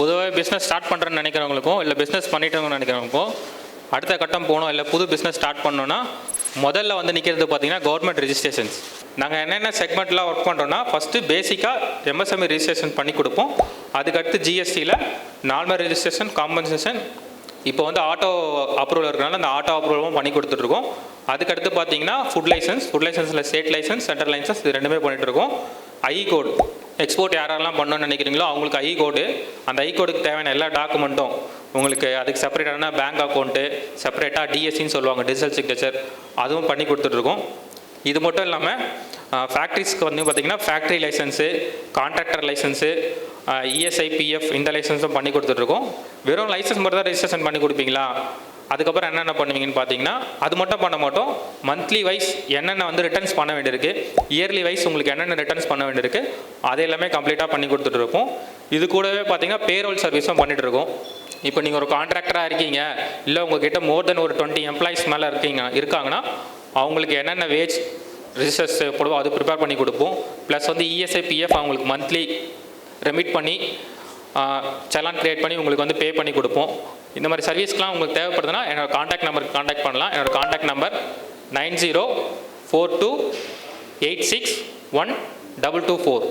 பொதுவாக business start பண்ணுறேன்னு நினைக்கிறவங்களுக்கும் இல்லை பிஸ்னஸ் பண்ணிட்டவங்க நினைக்கிறவங்களுக்கும் அடுத்த கட்டம் போகணும் இல்லை புது பிஸ்னஸ் ஸ்டார்ட் பண்ணோன்னா முதல்ல வந்து நிற்கிறது பார்த்தீங்கன்னா கவர்மெண்ட் ரிஜிஸ்ட்ரேஷன்ஸ் நாங்கள் என்னென்ன செக்மெண்ட்லாம் ஒர்க் பண்ணுறோன்னா ஃபஸ்ட்டு பேசிக்காக எம்எஸ்எம்இ ரிஜிஸ்ட்ரேஷன் பண்ணி கொடுப்போம். அதுக்கடுத்து ஜிஎஸ்டியில் நார்மல் ரிஜிஸ்ட்ரேஷன் காம்பன்சேஷன் இப்போ வந்து ஆட்டோ அப்ரூவல் இருக்கிறனால அந்த ஆட்டோ அப்ரூவலும் பண்ணி கொடுத்துட்ருக்கோம். அதுக்கடுத்து பார்த்தீங்கன்னா ஃபுட் லைசன்ஸ் ஃபுட் லைசன்ஸில் ஸ்டேட் லைசன்ஸ் சென்ட்ரல் லைசன்ஸ் இது ரெண்டுமே பண்ணிகிட்ருக்கோம் இருக்கோம் ஐ கோடு எக்ஸ்போர்ட் யாரெல்லாம் பண்ணணும்னு நினைக்கிறீங்களோ அவங்களுக்கு ஐ கோடு அந்த ஐ கோடுக்கு தேவையான எல்லா டாக்குமெண்ட்டும் உங்களுக்கு அதுக்கு செப்பரேட்டான பேங்க் அக்கௌண்ட்டு செப்பரேட்டாக டிஎஸ்சின்னு சொல்லுவாங்க டிஜிட்டல் சிக்னேச்சர் அதுவும் பண்ணி கொடுத்துட்ருக்கோம். இது மட்டும் இல்லாமல் ஃபேக்ட்ரிஸ்க்கு வந்து பார்த்திங்கன்னா factory licence contractor licence ESI PF இந்த லைசன்ஸும் பண்ணி கொடுத்துட்ருக்கோம். வெறும் லைசன்ஸ் மட்டும் தான் ரெஜிஸ்ட்ரேஷன் பண்ணி கொடுப்பீங்களா? அதுக்கப்புறம் என்னென்ன பண்ணுவீங்கன்னு பார்த்தீங்கன்னா அது மட்டும் பண்ண மாட்டோம். மந்த்லி வைஸ் என்னென்ன வந்து ரிட்டர்ன்ஸ் பண்ண வேண்டியிருக்கு இயர்லி வைஸ் உங்களுக்கு என்னென்ன ரிட்டர்ன்ஸ் பண்ண வேண்டியிருக்கு அதை எல்லாமே கம்ப்ளீட்டாக பண்ணி கொடுத்துட்டு இருப்போம். இது கூடவே பார்த்தீங்கன்னா பேரோல் சர்வீஸும் பண்ணிட்டு இருக்கோம். இப்போ நீங்கள் ஒரு கான்ட்ராக்டராக இருக்கீங்க இல்லை உங்ககிட்ட மோர் தென் ஒரு டுவெண்ட்டி எம்ப்ளாயிஸ் மேலே இருக்கீங்க இருக்காங்கன்னா அவங்களுக்கு என்னென்ன வேஜ் ரிஜிஸ்டர்ஸ் போடுவோம் அது ப்ரிப்பேர் பண்ணி கொடுப்போம். ப்ளஸ் வந்து இஎஸ்ஐ பிஎஃப் அவங்களுக்கு மந்த்லி ரெமிட் பண்ணி செலான் கிரியேட் பண்ணி உங்களுக்கு வந்து பே பண்ணி கொடுப்போம். இந்த மாதிரி சர்வீஸ்க்கெலாம் உங்களுக்கு தேவைப்படுதுன்னா என்னோடய காண்டாக்ட் நம்பருக்கு காண்டாக்ட் பண்ணலாம். என்னோடய contact number nine zero four two eight six one double two four